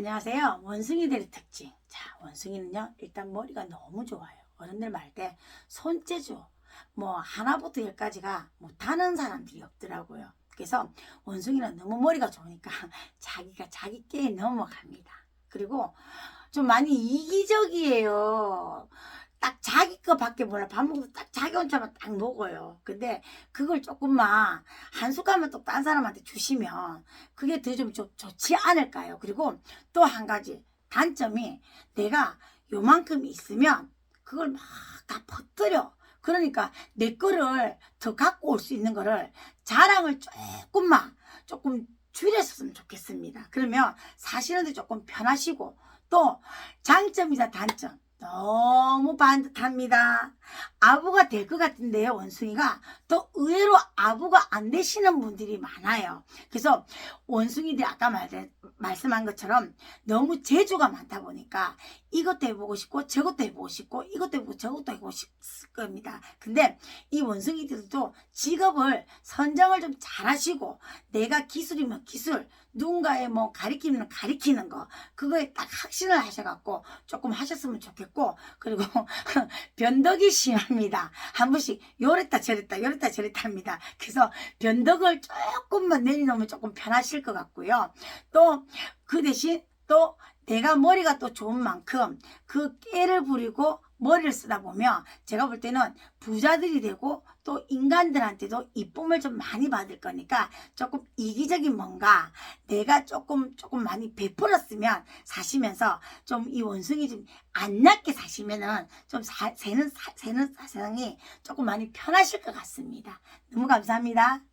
안녕하세요. 원숭이들의 특징. 자, 원숭이는요, 일단 머리가 너무 좋아요. 어른들 말 때 손재주, 뭐, 하나부터 열까지가 못하는 사람들이 없더라고요. 그래서 원숭이는 너무 머리가 좋으니까 자기가 자기 께 넘어갑니다. 그리고 좀 많이 이기적이에요. 딱 자기 거밖에 몰라. 밥 먹어도 딱 자기 혼자만 딱 먹어요. 근데 그걸 조금만 한 숟갈만 또 딴 사람한테 주시면 그게 더 좀 좋지 않을까요? 그리고 또 한 가지 단점이 내가 요만큼 있으면 그걸 막 다 퍼뜨려. 그러니까 내 거를 더 갖고 올 수 있는 거를 자랑을 조금만 조금 줄였으면 좋겠습니다. 그러면 사시는데 조금 편하시고 또 장점이자 단점 너무 반듯합니다. 아부가 될 것 같은데요, 원숭이가. 또 의외로 아부가 안 되시는 분들이 많아요. 그래서 원숭이들이 아까 말, 말씀한 것처럼 너무 재주가 많다 보니까 이것도 해보고 싶고 저것도 해보고 싶고 이것도 해보고 저것도 해보고 싶을 겁니다. 근데 이 원숭이들도 직업을 선정을 좀 잘하시고 내가 기술이면 기술, 누군가의 뭐 가리키면 가리키는 거 그거에 딱 확신을 하셔갖고 조금 하셨으면 좋겠고 그리고 변덕이 심합니다. 한 번씩 요랬다 저랬다 요랬다 저랬다 합니다. 그래서 변덕을 조금만 내려놓으면 조금 편하실 것 같고요. 또 그 대신 또 내가 머리가 또 좋은 만큼 그 깨를 부리고 머리를 쓰다 보면 제가 볼 때는 부자들이 되고 또 인간들한테도 이쁨을 좀 많이 받을 거니까 조금 이기적인 뭔가 내가 조금 조금 많이 베풀었으면 사시면서 좀 이 원숭이 좀안 낫게 사시면은 좀 사, 새는 사, 새는 사상이 조금 많이 편하실 것 같습니다. 너무 감사합니다.